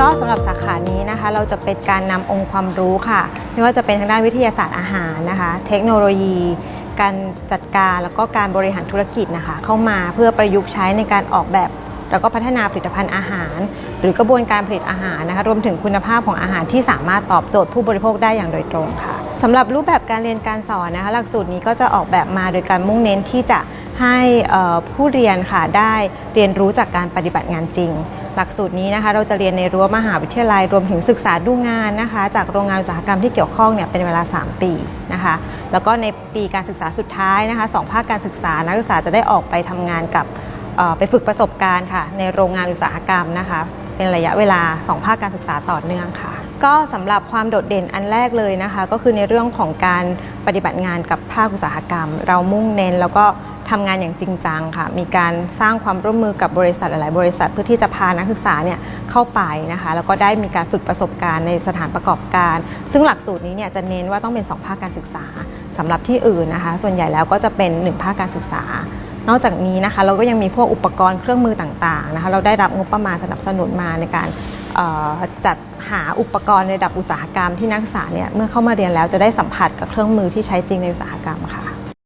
ก็สำหรับสาขานี้นะคะ เราจะเป็นการนำองค์ความรู้ค่ะ ไม่ว่าจะเป็นทางด้านวิทยาศาสตร์อาหารนะคะ เทคโนโลยี การจัดการแล้วก็การบริหารธุรกิจนะคะ เข้ามาเพื่อประยุกต์ใช้ในการออกแบบ แล้วก็พัฒนาผลิตภัณฑ์อาหาร หรือกระบวนการผลิตอาหารนะคะรวมถึงคุณภาพของอาหารที่สามารถตอบโจทย์ผู้บริโภคได้อย่างโดยตรงค่ะสำหรับรูปแบบการเรียนการสอนนะคะ หลักสูตรนี้ก็จะออกแบบมาโดยการมุ่งเน้นที่จะ ให้ผู้เรียนค่ะได้เรียนรู้จากการปฏิบัติงานจริง หลักสูตรนี้นะคะเราจะเรียนในรั้วมหาวิทยาลัยรวมถึงศึกษาดูงานนะคะ จากโรงงานอุตสาหกรรมที่เกี่ยวข้องเนี่ยเป็นเวลา 3 ปีนะคะแล้วก็ในปีการศึกษาสุดท้ายนะคะสองภาคการศึกษานักศึกษาจะได้ออกไปทำงานกับไปฝึกประสบการณ์ค่ะ ในโรงงานอุตสาหกรรมนะคะ เป็นระยะเวลา 2 ภาคการศึกษาต่อเนื่องค่ะ ก็สำหรับความโดดเด่นอันแรกเลยนะคะ ก็คือในเรื่องของการปฏิบัติงานกับภาคอุตสาหกรรม เรามุ่งเน้นแล้วก็ ทำงานอย่างจริงจังค่ะ มีการสร้างความร่วมมือกับบริษัทหลาย ๆ บริษัทเพื่อที่จะพานักศึกษาเนี่ยเข้าไปนะคะ แล้วก็ได้มีการฝึกประสบการณ์ในสถานประกอบการ ซึ่งหลักสูตรนี้เนี่ยจะเน้นว่าต้องเป็น 2 ภาคการศึกษาสำหรับที่อื่นนะคะ ส่วนใหญ่แล้วก็จะเป็น 1 ภาคการศึกษา นอกจากนี้นะคะเราก็ยังมีพวกอุปกรณ์เครื่องมือต่าง ๆ นะคะ เราได้รับงบประมาณสนับสนุนมาในการจัดหาอุปกรณ์ในระดับอุตสาหกรรมที่นักศึกษาเนี่ยเมื่อเข้ามาเรียนแล้วจะได้สัมผัสกับเครื่องมือที่ใช้จริงในอุตสาหกรรมค่ะ